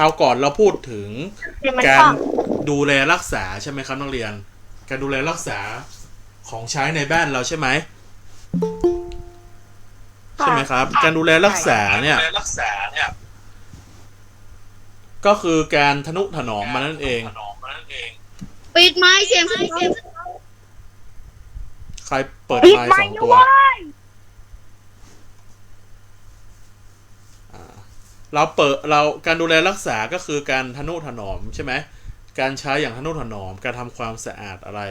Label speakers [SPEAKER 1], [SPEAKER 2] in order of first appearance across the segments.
[SPEAKER 1] เอาก่อนเราพูดถึง
[SPEAKER 2] เดี๋ยวมัน
[SPEAKER 1] การ
[SPEAKER 2] คล่อง
[SPEAKER 1] ดูแลรักษาใช่ไหมครับนักเรียน การดูแลรักษาของใช้ในบ้านเราใช่ไหมใช่ไหมครับ การดูแลรักษาเนี่ย
[SPEAKER 3] รักษาเนี่ย
[SPEAKER 1] ก็คือการทนุถนอมมันนั่นเอง
[SPEAKER 3] ถนอมมันนั่นเอง
[SPEAKER 2] ปิดไม้เสียงเสียง
[SPEAKER 1] ใครเปิด
[SPEAKER 2] ปิด
[SPEAKER 1] ไมค์
[SPEAKER 2] ไม้
[SPEAKER 1] สอง
[SPEAKER 2] ด้
[SPEAKER 1] ตัว
[SPEAKER 2] วย
[SPEAKER 1] อ่า เราเปิดเราการดูแลรักษาก็คือการทนุถนอมใช่ไหมการใช้อย่างทนุถนอมการทำความสะอาดอะไร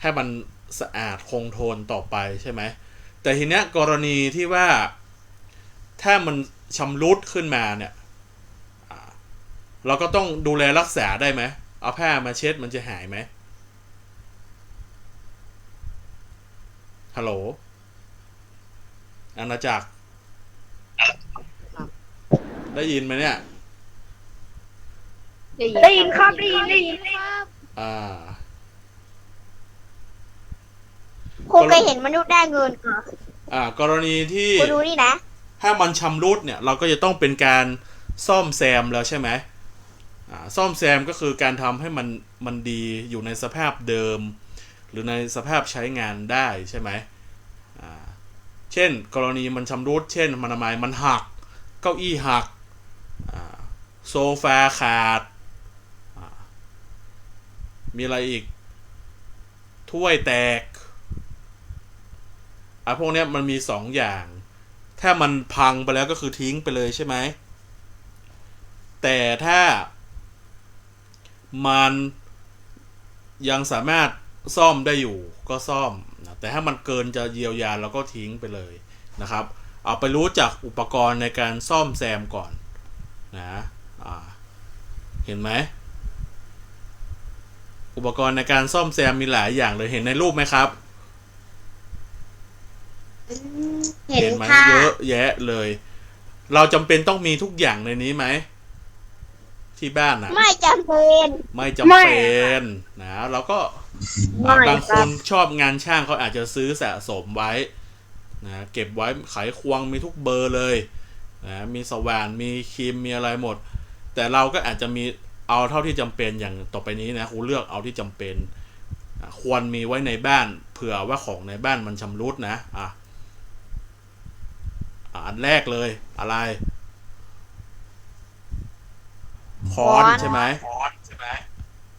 [SPEAKER 1] ให้มันสะอาดคงทนต่อไปใช่ไหมแต่ทีเนี้ยกรณีที่ว่าถ้ามันชำรุดขึ้นมาเนี่ยเราก็ต้องดูแลรักษาได้ไหมเอาผ้ามาเช็ดมันจะหายไหมฮัลโหลอาณาจักร ได้ยินไหมเนี่ย
[SPEAKER 2] ได้ยินครับได้ยินได้ยิน
[SPEAKER 1] อ่า
[SPEAKER 2] คงเคยเห็นมนุษย์ได้เงินค่ะ
[SPEAKER 1] อ่า กรณีที่
[SPEAKER 2] คุณดูนี่นะ
[SPEAKER 1] ถ้ามันชำรุดเนี่ย เราก็จะต้องเป็นการซ่อมแซมแล้วใช่ไหมอ่า ซ่อมแซมก็คือการทำให้มันมันดีอยู่ในสภาพเดิม หรือในสภาพใช้งานได้ใช่ไหมอ่า เช่น กรณีมันชำรุด เช่น มันทำไมมันหัก เก้าอี้หักอ่า โซฟาขาด มีอะไรอีก ถ้วยแตกอะพวกเนี้ยมันมีสองอย่าง ถ้ามันพังไปแล้วก็คือทิ้งไปเลยใช่ไหม แต่ถ้า มันยังสามารถซ่อมได้อยู่ก็ซ่อมนะแต่ถ้ามันเกินจะเยียวยาเราก็ทิ้งไปเลยนะครับ เอาไปรู้จักอุปกรณ์ในการซ่อมแซมก่อนนะ เห็นไหม อุปกรณ์ในการซ่อมแซมมีหลายอย่างเลยเห็นในรูปไหมครับ
[SPEAKER 2] เห็น
[SPEAKER 1] ไหม
[SPEAKER 2] ค่ะ
[SPEAKER 1] เยอะแยะเลย เราจำเป็นต้องมีทุกอย่างในนี้ไหมที่บ้านนะ
[SPEAKER 2] ไม่จำเป็น
[SPEAKER 1] ไม่จำเป็นนะเราก็
[SPEAKER 2] ไม่
[SPEAKER 1] บาง
[SPEAKER 2] ค
[SPEAKER 1] ครับนชอบงานช่างเขาอาจจะซื้อสะสมไว้นะเก็บไว้ไขควงมีทุกเบอร์เลยนะมีสว่านมีครีมมีอะไรหมด แต่เราก็อาจจะมีเอาเท่าที่จำเป็นอย่างต่อไปนี้นะครูเลือกเอาที่จำเป็นอะควรมีไว้ในบ้านเผื่อว่าของในบ้านมันชำรุดนะอะอะอันแรกเลยอะไรค้อนใช่ไหม
[SPEAKER 3] คอนใช่ไหม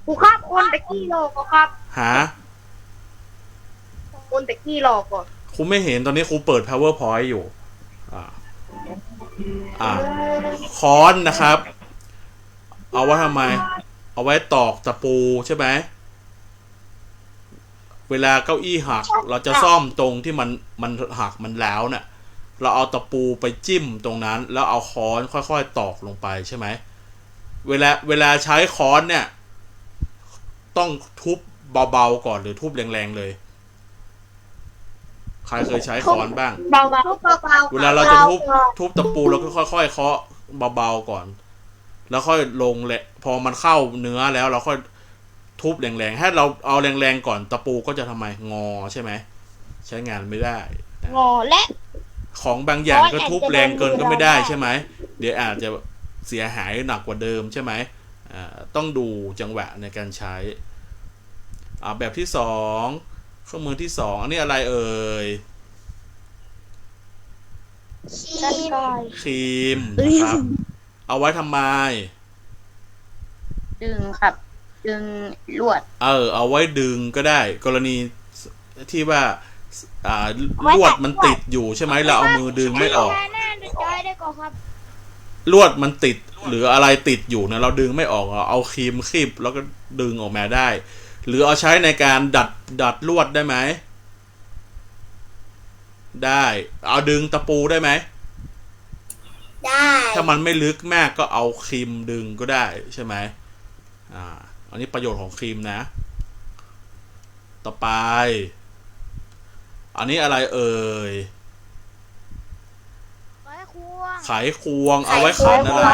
[SPEAKER 2] ครูครับคนตะกี้หลอกก็ครับ
[SPEAKER 1] หา
[SPEAKER 2] คนตะกี้หลอกก่อน
[SPEAKER 1] ครูไม่เห็นตอนนี้ครูเปิด powerpoint อยู่ อ่าอ่าค้อนนะครับ เอาไว้ทำไม เอาไว้ตอกตะปูใช่ไหม เวลาเก้าอี้หัก เราจะซ่อมตรงที่มันมันหักมันแล้วเนะ่ะ เราเอาตะปูไปจิ้มตรงนั้น แล้วเอาค้อนค่อยๆตอกลงไปใช่ไหม เวลาเวลาใช้ค้อนเนี่ย ต้องทุบเบาๆก่อนหรือทุบแรงๆเลย ใครเคยใช้ค้อนบ้าง
[SPEAKER 2] เบาๆทุบเบาๆ
[SPEAKER 1] เวลาเราจะทุบทุบตะปูเราก็ค่อยๆเคาะเบาๆก่อน แล้วค่อยลงแหละพอมันเข้าเนื้อแล้วเราค่อยทุบแรงๆถ้าเราเอาแรงๆก่อนตะปูก็จะทำไมงอใช่ไหมใช้งานไม่ได้นะ
[SPEAKER 2] งอและ
[SPEAKER 1] ของบางอย่างก็
[SPEAKER 2] เพราะว่า
[SPEAKER 1] ทุบ
[SPEAKER 2] อาจจะ
[SPEAKER 1] แรงเกินก็ไม่ได้
[SPEAKER 2] โดน
[SPEAKER 1] ใช่ไหมเดี๋ยวอาจจะเสียหายหนักกว่าเดิมใช่ไหมอ่าต้องดูจังหวะในการใช้อ่าแบบที่สองเครื่องมือที่สองอันนี้อะไรเอ่ย
[SPEAKER 2] กันไกร
[SPEAKER 1] ครีมนะครับ เอาไว้ทำไม
[SPEAKER 2] ดึงครับ ดึงลวด
[SPEAKER 1] เออ เอาไว้ดึงก็ได้ กรณีที่ว่า อ่า
[SPEAKER 2] ไว้
[SPEAKER 1] ลวด
[SPEAKER 2] ตัด
[SPEAKER 1] มันติดอยู่ใช่ไหมเราเอามือดึงไม่ออก
[SPEAKER 2] แน่ๆจอยได้ก่อนครับ
[SPEAKER 1] ลวดมันติดหรืออะไรติดอยู่นะเราดึงไม่ออกเราเอาครีมคีบแล้วก็ดึงออกมาได้ หรือเอาใช้ในการดัดดัดลวดได้ไหม ได้ เอาดึงตะปูได้ไหม
[SPEAKER 2] ได้
[SPEAKER 1] ถ้ามันไม่ลึกมากก็เอาครีมดึงก็ได้ใช่ไหมอ่า อันนี้ประโยชน์ของครีมนะ ต่อไป อันนี้อะไรเอ่ย
[SPEAKER 2] ไว้ครัว
[SPEAKER 1] ไขควง เอาไว้ขันอะไร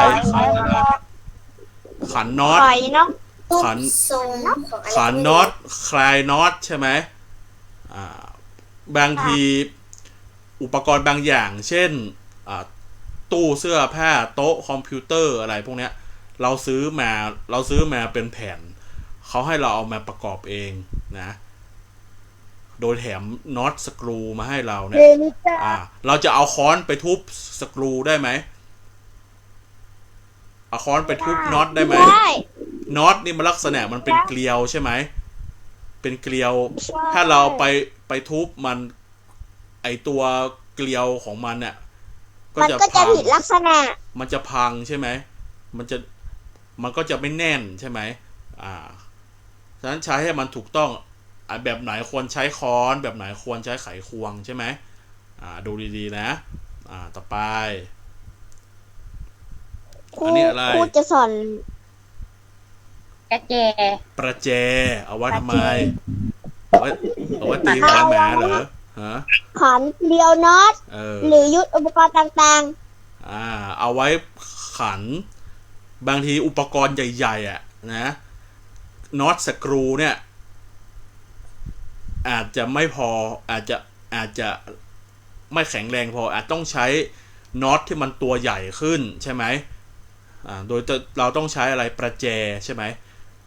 [SPEAKER 1] ขันน็อต
[SPEAKER 2] ไข่เนาะ
[SPEAKER 1] ขัน
[SPEAKER 2] ทรงของอะไร
[SPEAKER 1] ขันน็อต คลายน็อตใช่ไหมอ่า บางทีอุปกรณ์บางอย่าง เช่นอ่า ตู้เสื้อผ้าโต๊ะคอมพิวเตอร์อะไรพวกเนี้ย เราซื้อมาเราซื้อมาเป็นแผ่นเขาให้เราเอามาประกอบเองนะ โดยแถมน็อตสกรูมาให้เราเนี่ย
[SPEAKER 2] เดนิจ้า
[SPEAKER 1] อ่า เราจะเอาค้อนไปทุบสกรูได้ไหมเอาค้อนไปทุบน็อตได้ไหม
[SPEAKER 2] ได้
[SPEAKER 1] น็อตนี่มันลักษณะมันเป็นเกลียวใช่ไหมเป็นเกลียว ถ้าเราไปไปทุบมัน ไอตัวเกลียวของมันเนี่ย
[SPEAKER 2] มันก็จะ
[SPEAKER 1] พัง
[SPEAKER 2] ผิดลักษณะ
[SPEAKER 1] มันจะพังใช่ไหม มันจะมันก็จะไม่แน่นใช่ไหมอ่าฉะนั้นใช้ให้มันถูกต้องอะแบบไหนควรใช้ค้อน แบบไหนควรใช้ไขควงใช่ไหมอ่าดูดีๆนะ อ่าต่อไป
[SPEAKER 2] ครู
[SPEAKER 1] อันนี้อะไร
[SPEAKER 2] ครูจะสอน
[SPEAKER 3] กระเจ
[SPEAKER 1] ประแจ เอาไว้ทำไม เอาไว้เอาไว้ตีหัวหมาเหรอ ฮะ
[SPEAKER 2] ขันเดียวน็อต
[SPEAKER 1] เออ
[SPEAKER 2] หรือยุดอุปกรณ์ต่าง
[SPEAKER 1] อ่า เอาไว้ขัน บางทีอุปกรณ์ใหญ่ ๆ อะ นะน็อตสกรูเนี่ย อาจจะไม่พออาจจะอาจจะไม่แข็งแรงพออาจต้องใช้น็อตที่มันตัวใหญ่ขึ้นใช่ไหมอ่าโดยเราต้องใช้อะไรประแจใช่ไหม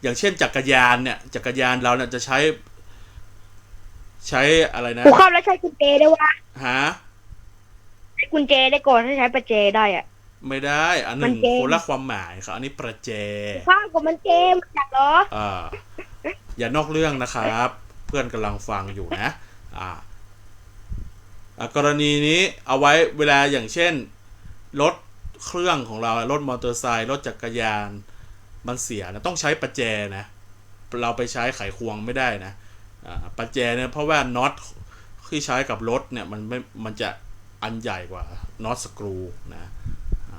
[SPEAKER 1] อย่างเช่นจักรยานเนี่ยจักรยานเราเนี่ยจะใช้ ใช้อะไร
[SPEAKER 3] ๆ
[SPEAKER 1] นะ
[SPEAKER 3] ครูเข้าแล้วใช้กุญแจได้วะ
[SPEAKER 1] ฮะ
[SPEAKER 3] ใช้กุญแจได้ก่อนถ้าใช้ประแจได้อะ
[SPEAKER 1] ไม่ได้ อันหนึ่ง
[SPEAKER 3] มันเกม
[SPEAKER 1] คนละความหมายครับอันนี้ประแจ
[SPEAKER 3] ข้างกับมันเจมจัดเหรอ
[SPEAKER 1] อ่า อย่านอกเรื่องนะครับ เพื่อนกำลังฟังอยู่นะ อ่าอ่ากรณีนี้เอาไว้เวลาอย่างเช่น รถเครื่องของเรา รถมอเตอร์ไซค์รถจักรยาน มันเสียนะต้องใช้ประแจนะ เราไปใช้ไขควงไม่ได้นะอ่า ประแจเนี่ยเพราะว่าน็อตที่ใช้กับรถเนี่ยมันไม่มันจะอันใหญ่กว่าน็อตสกรูนะอ่า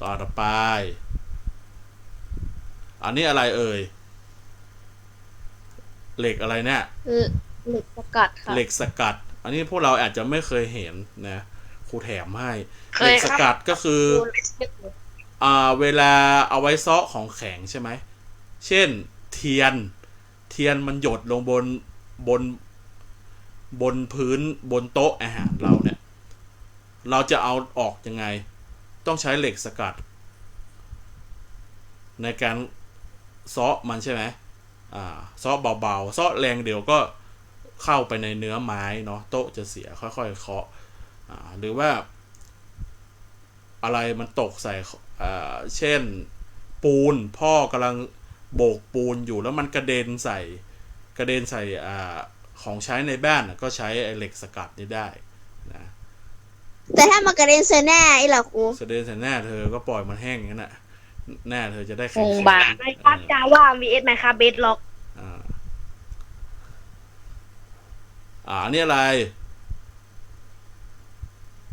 [SPEAKER 1] ต่อไป อันนี้อะไรเอ่ย เหล็กอะไรเนี่ย
[SPEAKER 3] เหล็กสกัดค่ะ
[SPEAKER 1] เหล็กสกัด อันนี้พวกเราอาจจะไม่เคยเห็นนะครูแถมให้
[SPEAKER 3] เค
[SPEAKER 1] เหล็
[SPEAKER 3] ย
[SPEAKER 1] ก
[SPEAKER 3] ครับ
[SPEAKER 1] สกัดก็คือ อ่า เวลาเอาไว้ซ้อของแข็งใช่ไหม เช่นเทียนเทียนมันหยดลงบนบนบนพื้นบนโต๊ะอาหารเราเนี่ย เราจะเอาออกยังไง ต้องใช้เหล็กสกัด ในการซ้อมันใช่ไหมอ่าซ้อเบาๆซ้อแรงเดี๋ยวก็เข้าไปในเนื้อไม้เนาะโต๊ะจะเสียค่อยๆเคาะอ่าหรือว่า อะไรมันตกใส่อ่าเช่น ปูนพ่อกำลัง โบกปูนอยู่แล้วมันกระเด็นใส่กระเด็นใส่อ่าของใช้ในบ้านน่ะก็ใช้ไอ้เหล็กสกัดนี่ได้นะ
[SPEAKER 2] แต่ถ้ามันกระเด็นเซอแน่ไอ้เหรอครู
[SPEAKER 1] กระเด็นใส่หน้าเธอก็ปล่อยมันแห้งอย่างนั้นน่ะหน้าเธอจะได้
[SPEAKER 3] โง
[SPEAKER 1] แข็งๆ
[SPEAKER 3] บาไม่ครับจาว่า vs ไหมครับเบสล็อก
[SPEAKER 1] อ่าอ่าอันนี้อะไร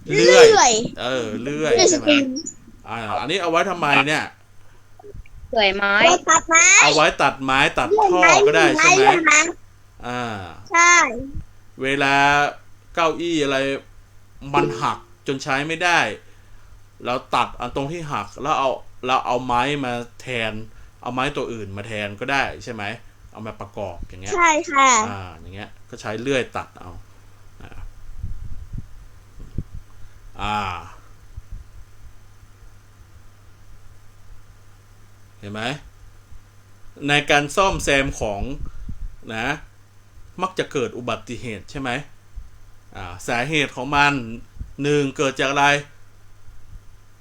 [SPEAKER 2] เลื่อย
[SPEAKER 1] เออเลื่อย
[SPEAKER 2] เลื่อยส
[SPEAKER 1] ใช่ไหม
[SPEAKER 2] ปริง
[SPEAKER 1] อ่าอันนี้เอาไว้ทำไมเนี่ย
[SPEAKER 3] สวยไม้
[SPEAKER 2] ไว้ตัดไม้
[SPEAKER 1] เอาไว้ตัดไม้ตัด
[SPEAKER 2] เลื่อย
[SPEAKER 1] ท่อ
[SPEAKER 2] ไม้
[SPEAKER 1] ก็ได้ใช่ไหม
[SPEAKER 2] เลื่อยไม้
[SPEAKER 1] อ่า
[SPEAKER 2] ใช่
[SPEAKER 1] เวลาเก้าอี้อะไรมันหักจนใช้ไม่ได้ เราตัดอันตรงที่หักแล้วเอาเราเอาไม้มาแทน เอาไม้ตัวอื่นมาแทนก็ได้ใช่ไหม เอามาประกอบอย่างเงี้ย
[SPEAKER 2] ใช่ค่ะ
[SPEAKER 1] อ่า อย่างเงี้ย ก็ใช้เลื่อยตัดเอา อ่า อ่า เห็นไหมในการซ่อมแซมของนะ มักจะเกิดอุบัติเหตุใช่ไหมอ่าสาเหตุของมันหนึ่งเกิดจากอะไร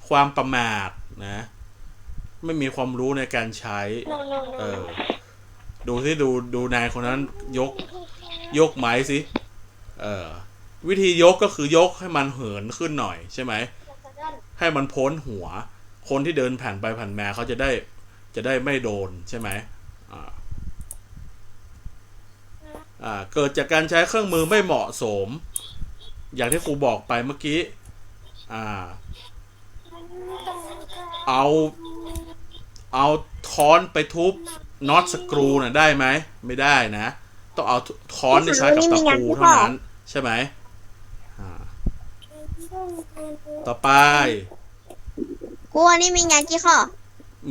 [SPEAKER 1] ความประมาทนะ ไม่มีความรู้ในการใช้ เออ ดูที่ดูดูนายคนนั้นยกยกไม้สิ เออ วิธียกก็คือยกให้มันเหินขึ้นหน่อยใช่ไหม ให้มันพ้นหัว คนที่เดินผ่านไปผ่านมาเขาจะได้ จะได้ไม่โดนใช่ไหมอ่าเกิดจากการใช้เครื่องมือไม่เหมาะสม อย่างที่ครูบอกไปเมื่อกี้เอาเอาค้อนไปทุบน็อตสกรูน่ะได้ไหมไม่ได้นะ ต้องเอาค้อนที่ใช้กับตะปูเท่านั้น ใช่ไหมต่อไป
[SPEAKER 2] ครูอันนี้มีงานกี่ข้อ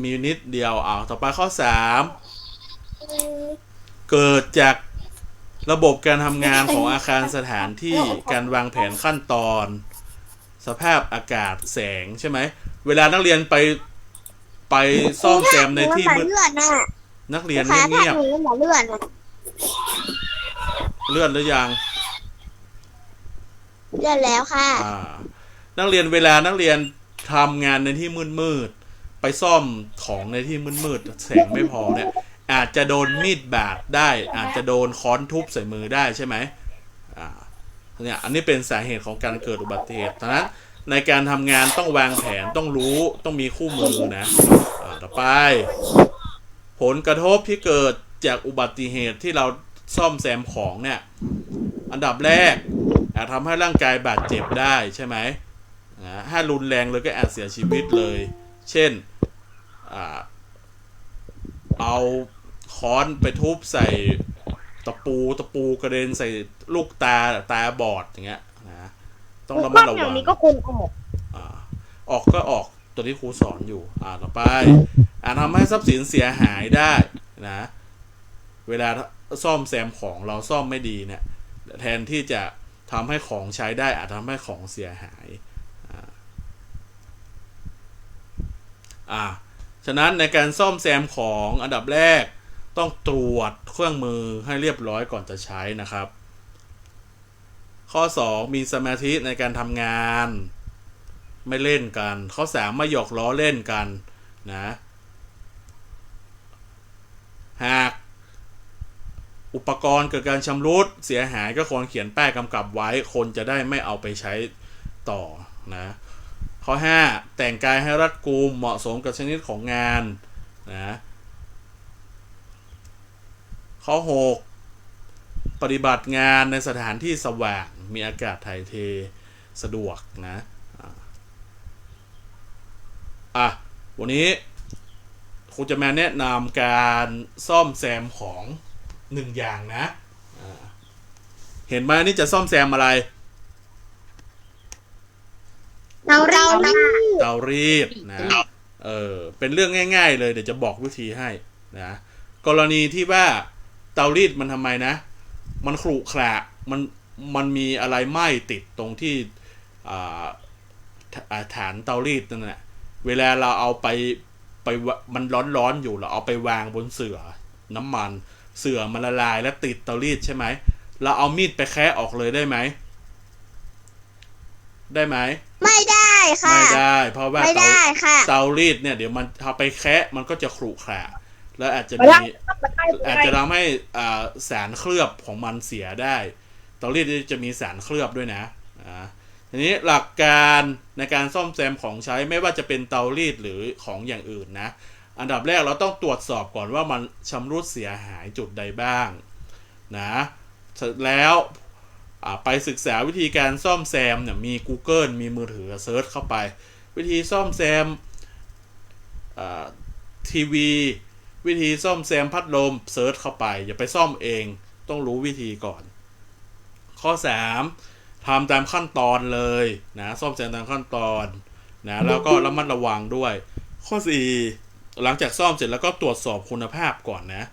[SPEAKER 1] มีนิดเดียวเอาต่อไปข้อสามเกิดจากระบบการทำงานของอาคารสถานที่การวางแผนขั้นตอน สภาพอากาศแสงใช่ไหม เวลานักเรียนไปไปซ่อมแซมในที่
[SPEAKER 2] หนู
[SPEAKER 1] มืด
[SPEAKER 2] เลือดน่ะ
[SPEAKER 1] นักเรียน
[SPEAKER 2] ขาแท
[SPEAKER 1] เงี
[SPEAKER 2] ก
[SPEAKER 1] ยบ
[SPEAKER 2] หนูหมอเลือดน่ะ
[SPEAKER 1] ๆเลื่อนหรือยัง
[SPEAKER 2] เลือดแล้วค่ะ
[SPEAKER 1] อ่านักเรียนเวลานักเรียนทำงานในที่มืดมืดๆ ไปซ่อมของในที่มืดมืดๆแสงไม่พอเนี่ย อาจจะโดนมีดบาดได้ อาจจะโดนค้อนทุบใส่มือได้ใช่ไหมอ่าเนี่ยอันนี้เป็นสาเหตุของการเกิดอุบัติเหตุดังนั้นในการทำงานต้องวางแผนต้องรู้ต้องมีคู่มือนะอต่อไป ผลกระทบที่เกิดจากอุบัติเหตุที่เราซ่อมแซมของเนี่ย อันดับแรก อาจทำให้ร่างกายบาดเจ็บได้ใช่ไหมถ้ารุนแรงเลยก็อาจเสียชีวิตเลย เช่น เอาค้อนไปทุบใส่ตะปูตะปูกระเด็นใส่ลูกตาตาบอดอย่างเงี้ยนะต้องระมัดระ
[SPEAKER 3] อ
[SPEAKER 1] วั
[SPEAKER 3] ย่าง
[SPEAKER 1] ง
[SPEAKER 3] นี้ก็คงออก
[SPEAKER 1] อ่าออกก็ออกตัวที่ครูสอนอยู่ อ่าต่อไปอาจทำให้ทรัพย์สินเสียหายได้นะ เวลาซ่อมแซมของเราซ่อมไม่ดีเนี่ยแทนที่จะทำให้ของใช้ได้ อาจทำให้ของเสียหาย อ่าอ่า ฉะนั้นในการซ่อมแซมของอันดับแรกต้องตรวจเครื่องมือให้เรียบร้อยก่อนจะใช้นะครับ ข้อ 2 มีสมาธิในการทำงาน ไม่เล่นกัน ข้อ 3 ไม่หยอกล้อเล่นกันนะหากอุปกรณ์เกิดการชำรุดเสียหายก็ควรเขียนป้ายกำกับไว้ คนจะได้ไม่เอาไปใช้ต่อนะ ข้อ 5 แต่งกายให้รัดกุมเหมาะสมกับชนิดของงานนะข้อ 6 ปฏิบัติงานในสถานที่สว่างมีอากาศถ่ายเทสะดวกนะอะวันนี้ครูจะมาแนะนำการซ่อมแซมของหนึ่งอย่างนะ เห็นไหมนี่จะซ่อมแซมอะไร
[SPEAKER 2] เราเราเรา
[SPEAKER 1] เตารีดนะ เออ เป็นเรื่องง่าย ๆ เลยเดี๋ยวจะบอกวิธีให้นะ กรณีที่ว่าเตารีดมันทำไมนะ มันขรุขระมัน มันมีอะไรไหม้ติดตรงที่อ่าฐอ่าฐานเตารีดนั่นแหละ เวลาเราเอาไป ไปวะมันร้อนๆอยู่เราเอาไปวางบนเสือน้ำมัน เสือมันละลายแล้วติดเตารีดใช่ไหม เราเอามีดไปแคะออกเลยได้ไหม ได้ไหม
[SPEAKER 2] ไม่ได้ค่ะ
[SPEAKER 1] ไม่ได้ เพราะว่า
[SPEAKER 2] ไม่
[SPEAKER 1] เตา
[SPEAKER 2] ได้ค่ะ
[SPEAKER 1] เตารีดเนี่ยเดี๋ยวมันถ้าไปแคะมันก็จะขรุขระแล้วอาจจะ
[SPEAKER 3] ไม่
[SPEAKER 1] มี
[SPEAKER 3] ได้ไม่ได้
[SPEAKER 1] อาจจะทำให้อ่าสารเคลือบของมันเสียได้ เตารีดจะมีสารเคลือบด้วยนะอ่าทีนี้หลักการในการซ่อมแซมของใช้ไม่ว่าจะเป็นเตารีดหรือของอย่างอื่นนะ อันดับแรกเราต้องตรวจสอบก่อนว่ามันชำรุดเสียหายจุดใดบ้างนะเสร็จแล้วอ่า ไปศึกษาวิธีการซ่อมแซมเนี่ยมี Google มีมือถือเซิร์ชเข้าไป วิธีซ่อมแซมอ่าทีวี วิธีซ่อมแซมพัดลมเซิร์ชเข้าไป อย่าไปซ่อมเองต้องรู้วิธีก่อน ข้อ 3ทำตามขั้นตอนเลยนะซ่อมแซมตามขั้นตอนนะแล้วก็ระมัดระวังด้วย ข้อ 4 หลังจากซ่อมเสร็จแล้วก็ตรวจสอบคุณภาพก่อนนะ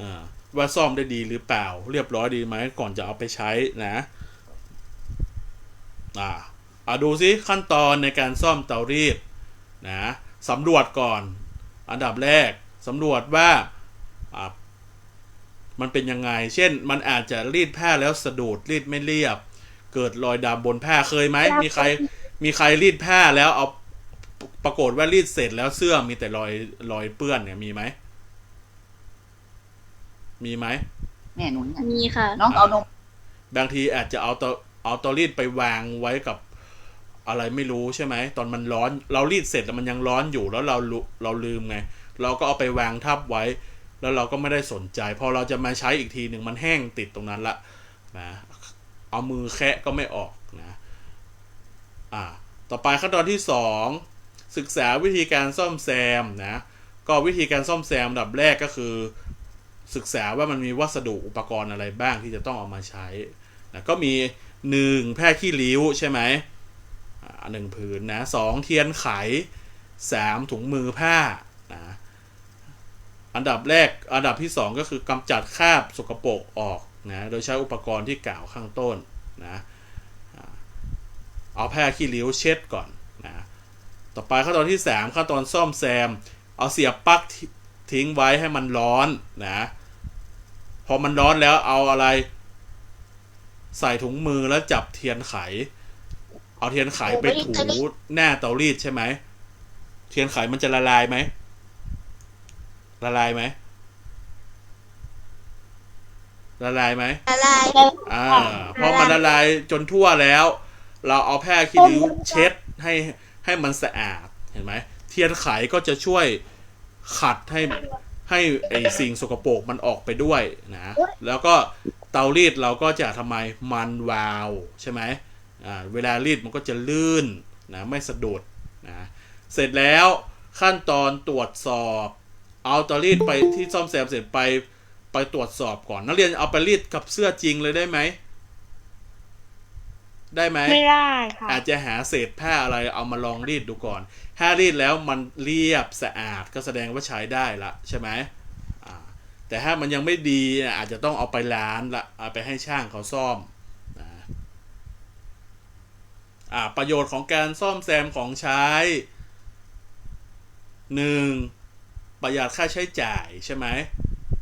[SPEAKER 1] อ่า ว่าซ่อมได้ดีหรือเปล่า เรียบร้อยดีไหมก่อนจะเอาไปใช้นะอ่าเอาดูซิขั้นตอนในการซ่อมเตารีดนะสำรวจก่อน อันดับแรกสำรวจว่าอ่ามันเป็นยังไง เช่น มันอาจจะรีดผ้าแล้วสะดุดรีดไม่เรียบ เกิดรอยดำบนผ้าเคยไหม มีใคร มีใครรีดผ้าแล้วเอาปปรากฏว่ารีดเสร็จแล้วเสื้อมีแต่รอยรอยเปื้อนเนี่ยมีไหม มีไหม
[SPEAKER 4] แม่หนูเนี่ย
[SPEAKER 2] มีค่ะ
[SPEAKER 4] น้องเอานม
[SPEAKER 1] บางทีอาจจะเอาเตาเอาเตารีดไปวางไว้กับอะไรไม่รู้ใช่ไหมตอนมันร้อนเรารีดเสร็จแล้วมันยังร้อนอยู่แล้วเราลุเราลืมไง เราก็เอาไปวางทับไว้ แล้วเราก็ไม่ได้สนใจ พอเราจะมาใช้อีกทีหนึ่งมันแห้งติดตรงนั้นละนะเอามือแคะก็ไม่ออกนะอ่าต่อไปขั้นตอนที่สองศึกษาวิธีการซ่อมแซมนะก็วิธีการซ่อมแซมอันดับแรกก็คือ ศึกษาว่ามันมีวัสดุอุปกรณ์อะไรบ้างที่จะต้องเอามาใช้นะก็มีหนึ่งแพร่ขี้ริ้วใช่ไหมอ่าหนึ่งผืนนะสองเทียนไขสามถุงมือผ้านะอันดับแรกอันดับที่สองก็คือกำจัดคราบสกปรกออกนะโดยใช้อุปกรณ์ที่กล่าวข้างต้นนะเอาแพร่ขี้ริ้วเช็ดก่อนนะต่อไปขั้นตอนที่สามขั้นตอนซ่อมแซม เอาเสียบปลั๊กทิ้งไว้ให้มันร้อนนะ พอมันร้อนแล้วเอาอะไร ใส่ถุงมือแล้วจับเทียนไข เอาเทียนไขไปถูหน้าเตารีดใช่ไหมเทียนไขมันจะละลายไหมละลายไหมละลายไหม
[SPEAKER 2] อะไร
[SPEAKER 1] อ่าพอมันละลายจนทั่วแล้ว เราเอาแพร่ขี้ริ้วเช็ดให้ให้มันสะอาดเห็นไหมเทียนไขก็จะช่วยขัดให้ ให้ไอสิ่งสกปรกมันออกไปด้วยนะ แล้วก็เตารีดเราก็จะทำไมมันวาวใช่ไหมอ่าเวลารีดมันก็จะลื่นนะไม่สะดุดนะเสร็จแล้วขั้นตอนตรวจสอบเอาเตารีดไปที่ซ่อมแซมเสร็จไปไปตรวจสอบก่อนนักเรียนเอาไปรีดกับเสื้อจริงเลยได้ไหมได้ไหม
[SPEAKER 3] ไม่ได้ค่ะ
[SPEAKER 1] อาจจะหาเศษผ้าอะไรเอามาลองรีดดูก่อน ถ้ารีดแล้วมันเรียบสะอาดก็แสดงว่าใช้ได้ละใช่ไหมแต่ถ้ามันยังไม่ดีอาจจะต้องเอาไปล้านละเอาไปให้ช่างเขาซ่อมอ่าประโยชน์ของการซ่อมแซมของใช้หนึ่งประหยัดค่าใช้จ่ายใช่ไหม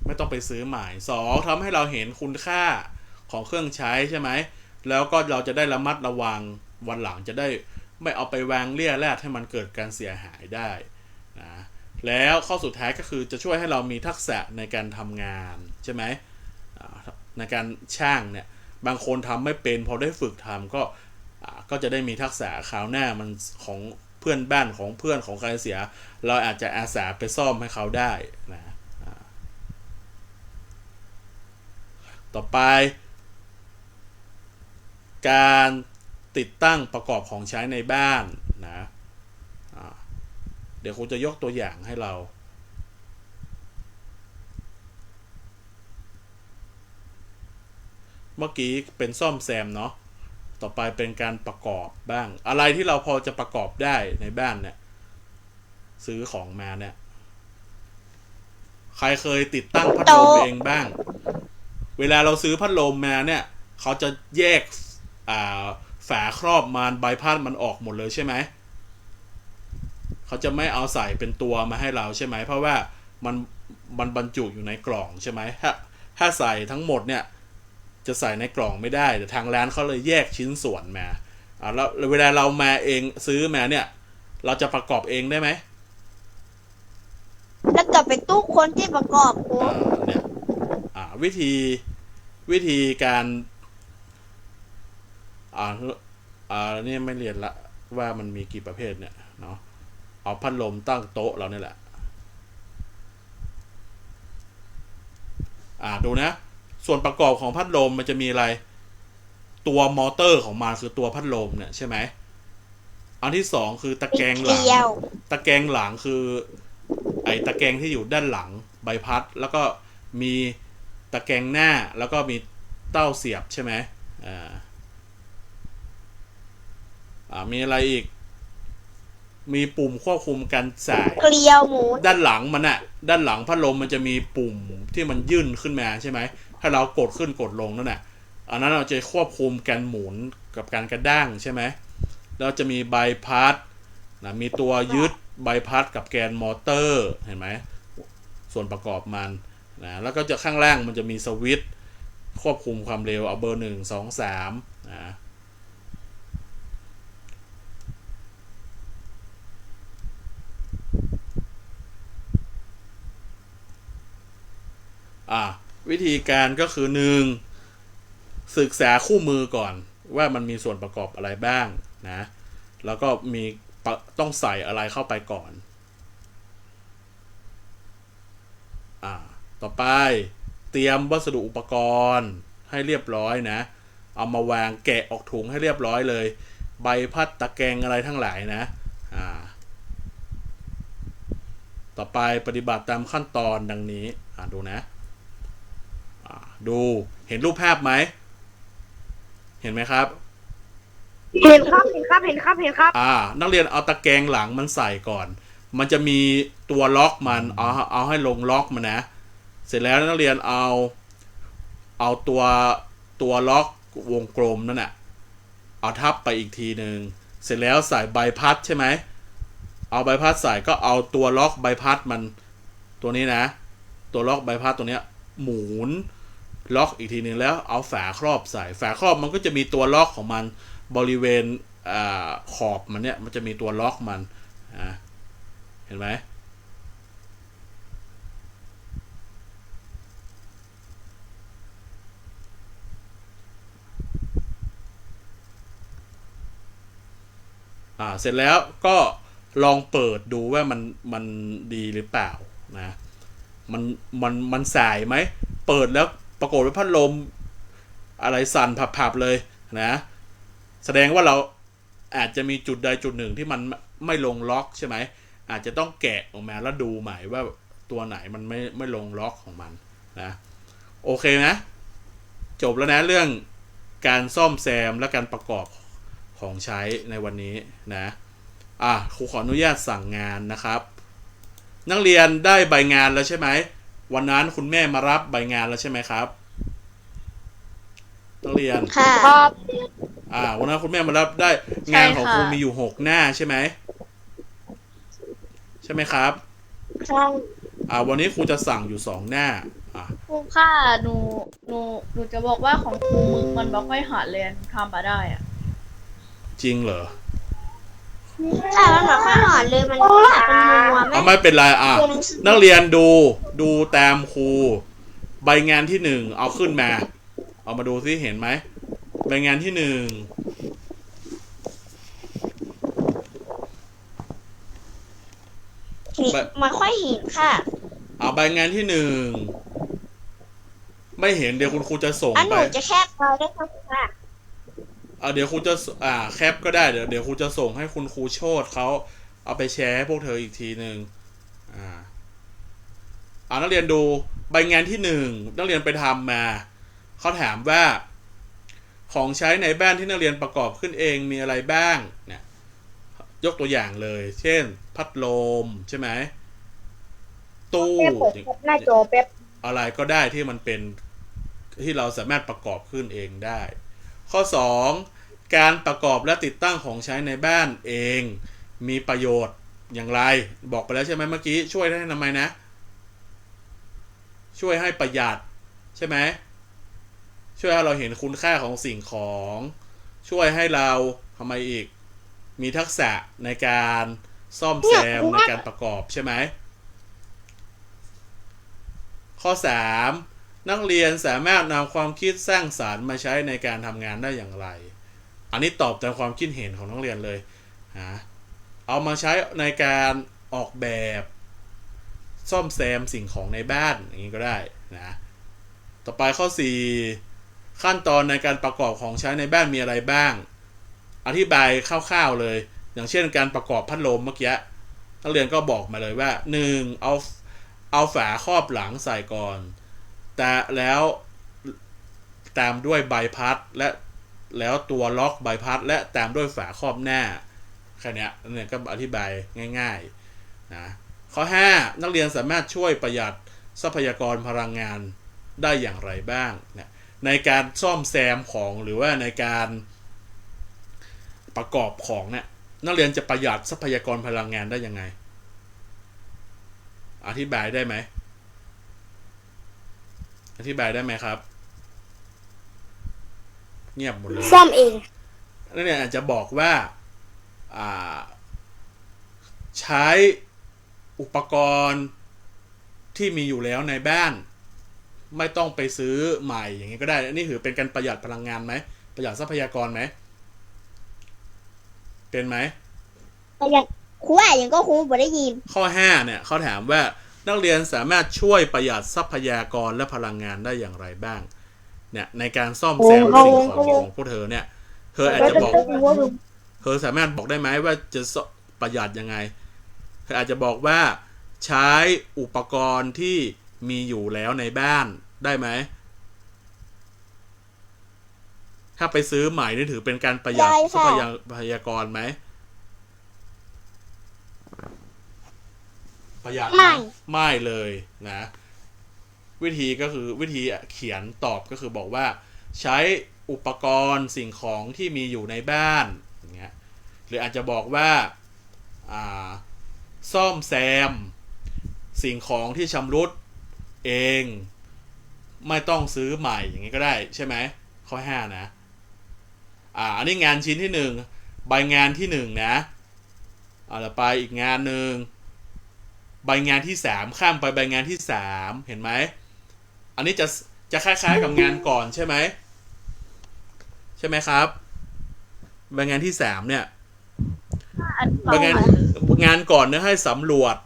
[SPEAKER 1] ไม่ต้องไปซื้อใหม่สองทำให้เราเห็นคุณค่าของเครื่องใช้ใช่ไหมแล้วก็เราจะได้ระมัดระวังวันหลังจะได้ ไม่เอาไปวางเลี่ยแรดให้มันเกิดการเสียหายได้นะแล้วข้อสุดท้ายก็คือจะช่วยให้เรามีทักษะในการทำงานใช่ไหมในการช่างเนี่ยบางคนทำไม่เป็นพอได้ฝึกทำก็ก็จะได้มีทักษะคราวหน้ามันของเพื่อนบ้านของเพื่อนของใครเสีย เราอาจจะอาสาไปซ่อมให้เขาได้นะต่อไป การ ติดตั้งประกอบของใช้ในบ้านนะเดี๋ยวครูจะยกตัวอย่างให้เรา เมื่อกี้เป็นซ่อมแซมเนาะต่อไปเป็นการประกอบบ้าง อะไรที่เราพอจะประกอบได้ในบ้านเนี่ยซื้อของมาเนี่ย ใครเคยติดตั้งพัดลมเองบ้าง เวลาเราซื้อพัดลมมาเนี่ย เขาจะแยกอ่า ฝาครอบมันใบพัดมันออกหมดเลยใช่ไหมเขาจะไม่เอาใส่เป็นตัวมาให้เราใช่ไหมเพราะว่ามันมันบรรจุอยู่ในกล่องใช่ไหมถ้าถ้าใส่ทั้งหมดเนี่ยจะใส่ในกล่องไม่ได้แต่ทางร้านเขาเลยแยกชิ้นส่วนมาอ่าแล้วเวลาเรามาเองซื้อมาเนี่ย เราจะประกอบเองได้ไหม
[SPEAKER 2] แล้วกลับไปตู้คนที่ประกอบครู
[SPEAKER 1] อ่าเนี่ยอ่าวิธีวิธีการ อ่าอ่าเนี่ยไม่เรียนละว่ามันมีกี่ประเภทเนี่ยเนาะเอาพัดลมตั้งโต๊ะเราเนี่ยแหละ อ่าดูนะ ส่วนประกอบของพัดลมมันจะมีอะไร ตัวมอเตอร์ของมันคือตัวพัดลมเนี่ยใช่ไหมอันที่สองคือตะแกรงห
[SPEAKER 2] เก
[SPEAKER 1] ลัง
[SPEAKER 2] ลียว
[SPEAKER 1] ตะแกรงหลังคือ ไอ้ตะแกรงที่อยู่ด้านหลังใบพัด แล้วก็มีตะแกรงหน้าแล้วก็มีเต้าเสียบใช่ไหมอ่าอ่า มีอะไรอีก มีปุ่มควบคุมการสาย
[SPEAKER 2] เกลียวหมู
[SPEAKER 1] ด้านหลังมันอะด้านหลังพัดลมมันจะมีปุ่มที่มันยื่นขึ้นมาใช่ไหม ถ้าเรากดขึ้นกดลงนั่นแหละอันนั้นเราจะควบคุมการหมุนกับการกระด้างใช่ไหมแล้วจะมีใบพัดนะมีตัวยึดใบพัดกับแกนมอเตอร์เห็นไหมส่วนประกอบมันนะแล้วก็จะข้างล่างมันจะมีสวิตช์ควบคุมความเร็วเอาเบอร์หนึ่งสองสามนะ อ่าวิธีการก็คือหนึ่งศึกษาคู่มือก่อน ว่ามันมีส่วนประกอบอะไรบ้างนะแล้วก็มีต้องใส่อะไรเข้าไปก่อนอ่าต่อไปเตรียมวัสดุอุปกรณ์ให้เรียบร้อยนะ เอามาวางแกะออกถุงให้เรียบร้อยเลย ใบพัดตะแกรงอะไรทั้งหลายนะอ่าต่อไปปฏิบัติตามขั้นตอนดังนี้อ่าดูนะ ดูเห็นรูปภาพไหม เห็นไหมครับ
[SPEAKER 3] เห็นครับ เห็นครับ เห็นครับ เห็นครับ
[SPEAKER 1] อ่า นักเรียนเอาตะแกรงหลังมันใส่ก่อน มันจะมีตัวล็อกมัน เอาเอาให้ลงล็อกมันนะ เสร็จแล้วนักเรียนเอา เอาตัวตัวล็อกวงกลมนั่นแหะเอาทับไปอีกทีหนึ่ง เสร็จแล้วใส่ใบพัดใช่ไหม เอาใบพัดใส่ก็เอาตัวล็อกใบพัดมัน ตัวนี้นะ ตัวล็อกใบพัดตัวเนี้ย หมุน ล็อกอีกทีหนึ่งแล้วเอาฝาครอบใส่ ฝาครอบมันก็จะมีตัวล็อกของมันบริเวณอขอบมันเนี่ยมันจะมีตัวล็อกมันเห็นไหมอ่าเสร็จแล้วก็ลองเปิดดูว่ามันมันดีหรือเปล่านะมันมันมันสายไหม เปิดแล้ว ปรากฏว่าพัดลมอะไรสั่นผับๆเลยนะ แสดงว่าเราอาจจะมีจุดใดจุดหนึ่งที่มันไม่ลงล็อกใช่ไหม อาจจะต้องแกะออกมาแล้วดูใหม่ว่าตัวไหนมันไม่ไม่ลงล็อกของมันนะ โอเคนะ จบแล้วนะเรื่องการซ่อมแซมและการประกอบของใช้ในวันนี้นะ อะครูขออนุญาตสั่งงานนะครับ นักเรียนได้ใบงานแล้วใช่ไหม วันนั้นคุณแม่มารับใบงานแล้วใช่ไหมครับนักเรียน
[SPEAKER 2] ค่ะ
[SPEAKER 3] ครับ
[SPEAKER 1] อ่า วันนั้นคุณแม่มารับได้งานของครูมีอยู่หกหน้าใช่ไหม ใช่ไหมครับ
[SPEAKER 2] ใช่
[SPEAKER 1] อ่า วันนี้ครูจะสั่งอยู่สองหน้า อ่า
[SPEAKER 4] ครูค่ะหนูหนูหนูจะบอกว่าของครูมึงมันไม่ค่อยหาเรียนทำมาได้อะ
[SPEAKER 1] จริงเหรอ
[SPEAKER 2] ใช่มันแบบค่อยหอนเลยมันขาดเป็นมัวๆ
[SPEAKER 1] เอา
[SPEAKER 2] ไม่
[SPEAKER 1] ไม่เป็นไรอะ
[SPEAKER 2] ตัวหนังสือ
[SPEAKER 1] นักเรียนดูดูตามครูใบงานที่หนึ่งเอาขึ้นมา เอามาดูซิเห็นไหมใบงานที่หนึ่ง
[SPEAKER 2] เห็นมันค่อยเห็นค่ะ
[SPEAKER 1] เอาใบงานที่หนึ่งไม่เห็นเดี๋ยวคุณครูจะส่ง
[SPEAKER 2] อันห
[SPEAKER 1] ไป
[SPEAKER 2] นูจะแคบเราได้ค่ะ
[SPEAKER 1] เอาเดี๋ยวครูจะอ่าแคปก็ได้เดี๋ยวเดี๋ยวครูจะส่งให้คุณครูโชตเขาเอาไปแชร์ให้พวกเธออีกทีหนึ่งอ่าอ่านักเรียนดูใบงานที่หนึ่งนักเรียนไปทำมาเขาถามว่า ของใช้ในบ้านที่นักเรียนประกอบขึ้นเองมีอะไรบ้างเนี่ยยกตัวอย่างเลย เช่น พัดลมใช่ไหมตู้
[SPEAKER 3] แป๊บเปิดแป๊บหน้าจอแป๊บ
[SPEAKER 1] อะไรก็ได้ที่มันเป็นที่เราสามารถประกอบขึ้นเองได้ ข้อ2 การประกอบและติดตั้งของใช้ในบ้านเอง มีประโยชน์อย่างไร บอกไปแล้วใช่ไหมเมื่อกี้ช่วยได้ทำไมนะ ช่วยให้ประหยัดใช่ไหมช่วยให้เราเห็นคุณค่าของสิ่งของ ช่วยให้เราทำไมอีก มีทักษะในการซ่อมแซมในการประกอบใช่ไหมข้อ 3 นักเรียนสามารถนำความคิดสร้างสารรค์มาใช้ในการทำงานได้อย่างไร อันนี้ตอบตามความคิดเห็นของนักเรียนเลยฮะเอามาใช้ในการออกแบบซ่อมแซมสิ่งของในบ้านอย่างนี้ก็ได้นะต่อไปข้อ 4 ขั้นตอนในการประกอบของใช้ในบ้านมีอะไรบ้าง อธิบายคร่าวๆเลย อย่างเช่นการประกอบพัดลมเมื่อกี้นักเรียนก็บอกมาเลยว่า 1. เอาเอาฝาครอบหลังใส่ก่อน แต่แล้วตามด้วยใบพัดและ แล้วตัวล็อกใบพัด และตามด้วยฝาครอบหน้าแค่นี้ยนักเรียก็อธิบายง่ายๆนะข้อ 5 นักเรียนสามารถช่วยประหยัดทรัพยากรพลังงานได้อย่างไรบ้างนะในการซ่อมแซมของหรือว่าในการประกอบของเนี่ยนักเรียนจะประหยัดทรัพยากรพลังงานได้ยังไง อธิบายได้ไหม อธิบายได้ไหมครับ เงียบหมดเลย
[SPEAKER 3] ซ่อมเอง
[SPEAKER 1] นั่นเนี่ยอาจจะบอกว่าอ่าใช้อุปกรณ์ที่มีอยู่แล้วในบ้าน ไม่ต้องไปซื้อใหม่อย่างนี้ก็ได้นี่ถือเป็นการประหยัดพลังงานไหมประหยัดทรัพยากรไหมเป็นไหม
[SPEAKER 2] แต่อย่างครูว่าอย่างก็ครูบ่ได้ยิน
[SPEAKER 1] ข้อ5เนี่ยเขาถามว่านักเรียนสามารถช่วยประหยัดทรัพยากรและพลังงานได้อย่างไรบ้าง เนี่ยในการซ่อมแซม
[SPEAKER 3] โอ้
[SPEAKER 1] สิ่ง
[SPEAKER 3] เขา
[SPEAKER 1] ของของพวกเธอเนี่ย เธออาจจะบอก เธอสามารถบอกได้ไหมว่าจะซ่อประหยัดยังไง เธออาจจะบอกว่าใช้อุปกรณ์ที่มีอยู่แล้วในบ้านได้ไหม ถ้าไปซื้อใหม่นี่ถือเป็นการประหยัด
[SPEAKER 2] ได้
[SPEAKER 1] ทรั
[SPEAKER 2] ค่ะ
[SPEAKER 1] พยาพยากรไหม ประหยัดห
[SPEAKER 2] ไม่
[SPEAKER 1] ไม่เลยนะ วิธีก็คือวิธีเขียนตอบก็คือบอกว่า ใช้อุปกรณ์สิ่งของที่มีอยู่ในบ้านอย่างเงี้ยหรืออาจจะบอกว่าอ่าซ่อมแซม สิ่งของที่ชำรุดเอง ไม่ต้องซื้อใหม่อย่างนี้ก็ได้ใช่ไหมข้อห้านะ อ่าอันนี้งานชิ้นที่หนึ่งใบงานที่หนึ่งนะเอาละไปอีกงานหนึ่งใบงานที่สามข้ามไปใบงานที่สามเห็นไหม อันนี้จะจะคล้ายๆกับงานก่อนใช่ไหมใช่ไหมครับใบงานที่สามเนี่ย
[SPEAKER 4] อัน
[SPEAKER 1] ใบงานงานก่อนเนี่ยให้สำรวจ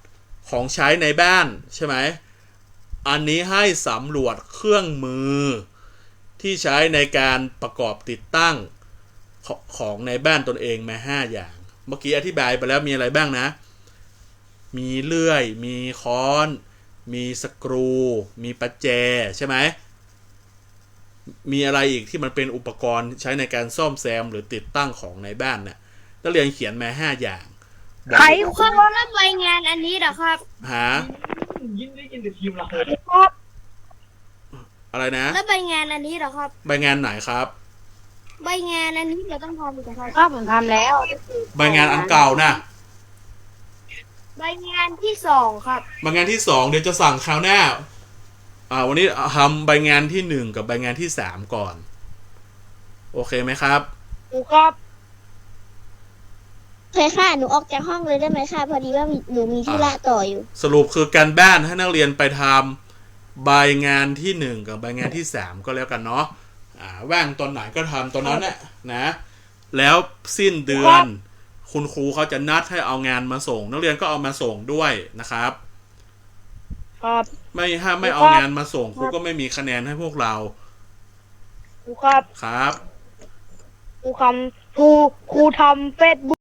[SPEAKER 1] ของใช้ในบ้านใช่ไหมอันนี้ให้สำรวจเครื่องมือที่ใช้ในการประกอบติดตั้งขของในบ้านตนเองมาห้าอย่าง เมื่อกี้อธิบายไปแล้วมีอะไรบ้างนะ มีเลื่อย มีค้อน มีสกรู มีประแจใช่ไหม มีอะไรอีกที่มันเป็นอุปกรณ์ใช้ในการซ่อมแซมหรือติดตั้งของในบ้านเนี่ยนักเรียนเขียนมาห้าอย่างบอก
[SPEAKER 3] ไข
[SPEAKER 2] ครูครับแล้วใบงานอันนี้เหรอครับ
[SPEAKER 1] หา
[SPEAKER 5] ยินได้ยินแต่ทีมเรา
[SPEAKER 3] ครับ
[SPEAKER 1] อะไรนะ
[SPEAKER 2] แล้วใบงานอันนี้เหรอครับ
[SPEAKER 1] ใบงานไหนครับ
[SPEAKER 2] ใบงานอันนี้เราต้องทำอีกเหรอครับ
[SPEAKER 3] ครับผมทำแล้ว
[SPEAKER 1] ใบงานอันเก่านะ
[SPEAKER 2] ใบงานที่สองครับ
[SPEAKER 1] ใบงานที่สองเดี๋ยวจะสั่งคราวหน้า อ่า วันนี้ทำใบงานที่หนึ่งกับใบงานที่สามก่อน โอเคไหมครับ
[SPEAKER 3] ครูครับ
[SPEAKER 2] เคยค่ะ หนูออกจากห้องเลยได้ไหมคะพอดีว่าหนูมีธุระต่ออยู่
[SPEAKER 1] สรุปคือการบ้านให้นักเรียนไปทำใบงานที่หนึ่งกับใบงานที่สามก็แล้วกันเนาะอ่าว่างตอนไหนก็ทำตอนนั้นแหละนะ แล้วสิ้นเดือน คุณครูเขาจะนัดให้เอางานมาส่ง นักเรียนก็เอามาส่งด้วยนะครับ
[SPEAKER 3] ครับ
[SPEAKER 1] ไม่ห้ามไม่เอางานมาส่งครูก็ไม่มีคะแนนให้พวกเรา
[SPEAKER 3] ครูครับ
[SPEAKER 1] ครับ
[SPEAKER 3] ครูคำครูครูทำเฟซบุ๊ก